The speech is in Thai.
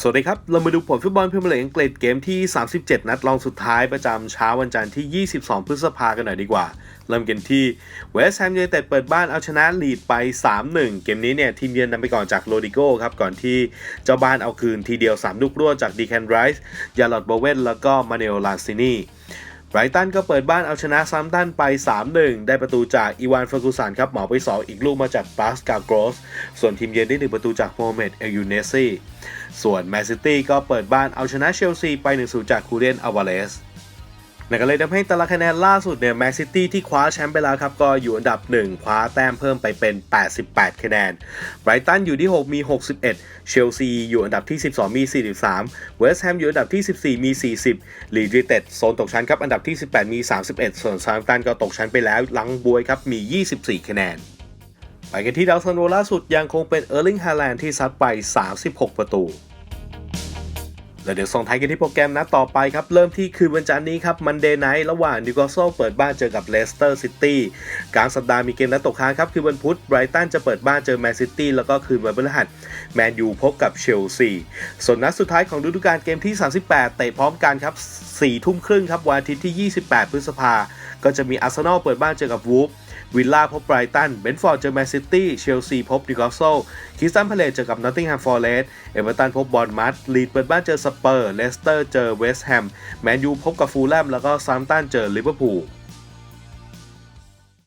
สวัสดีครับ เรามาดูผลฟุตบอลพรีเมียร์ลีกอังกฤษเกมที่ 37 นัดรองสุดท้ายประจำเช้าวันจันทร์ที่ 22 พฤษภากันหน่อยดีกว่า เริ่มกันที่เวสต์แฮมยูไนเต็ดเปิดบ้านเอาชนะลีดไป 3-1 เกมนี้เนี่ย ทีมเยือนนำไปก่อนจากโรดิโก้ครับ ก่อนที่เจ้าบ้านเอาคืนทีเดียว 3 ลูกรวดจากดีแคนไรส์ยาลอดโบเวนแล้วก็มาเนลลาซินี ไบรตันก็เปิดบ้านเอาชนะซัมตันไป 3-1 ได้ประตูจากอีวานฟากูสันครับเหมาไป 2 อีกลูกมาจากปาสกาโกรส ส่วนทีมเยือนได้1ประตูจากโมเมดเอลยูเนซี่ส่วนแมนซิตี้ก็เปิดบ้านเอาชนะเชลซีไป1-0จากคูเรนอาวาเลส นั่นก็เลยทำให้ตารางคะแนนล่าสุดเนี่ยแมนซิตี้ที่คว้าแชมป์ไปแล้วครับ ก็อยู่อันดับ 1 คว้าแต้มเพิ่มไปเป็น 88 คะแนนไบรตันอยู่ที่ 6 มี 61 เชลซีอยู่อันดับที่ 12 มี 43 เวสต์แฮมอยู่อันดับที่ 14 มี 40 ลีดยูเต็ดโซนตกชั้นครับอันดับที่ 18 มี 31 ส่วนซาร์ตันก็ตกชั้นไปแล้วหลังบวยครับมี 24 คะแนนไปกันที่ดาวซันโวล่าสุดยังคงเป็นเออร์ลิงฮาแลนด์ที่ซัดไป 36 ประตู แล้วเดี๋ยวส่งท้ายกันที่โปรแกรมนัดต่อไปครับ เริ่มที่คืนวันจันทร์นี้ครับมันเดย์ไนท์ระหว่างนิวคาสเซิลเปิดบ้านเจอกับเลสเตอร์ซิตี้กลางสัปดาห์มีเกมนัดตกค้างครับ คือวันพุธไบรตันจะเปิดบ้านเจอแมนซิตี้แล้วก็คืนวันพฤหัสแมนยูพบกับเชลซีส่วนนัดสุดท้ายของฤดูกาลเกมที่ 38 เตะพร้อมกันครับ4ทุ่มครึ่งครับวันอาทิตย์ที่ 28 พฤษภา ก็จะมีอาร์เซนอลเปิดบ้านเจอกับวูฟวิลล่าพบไบรตัน เบนฟอร์ดเจอแมนซิตี้ เชลซีพบนิวคาสเซิลคริสตันพาเลตเจอกับนอตติงแฮมฟอร์เรสต์เอเวอร์ตันพบบอร์นมัดลีดเปิดบ้านเจอสเปอร์ เลสเตอร์เจอเวสต์แฮม แมนยูพบกับฟูลแลม แล้วก็ซัมตันเจอลิเวอร์พูล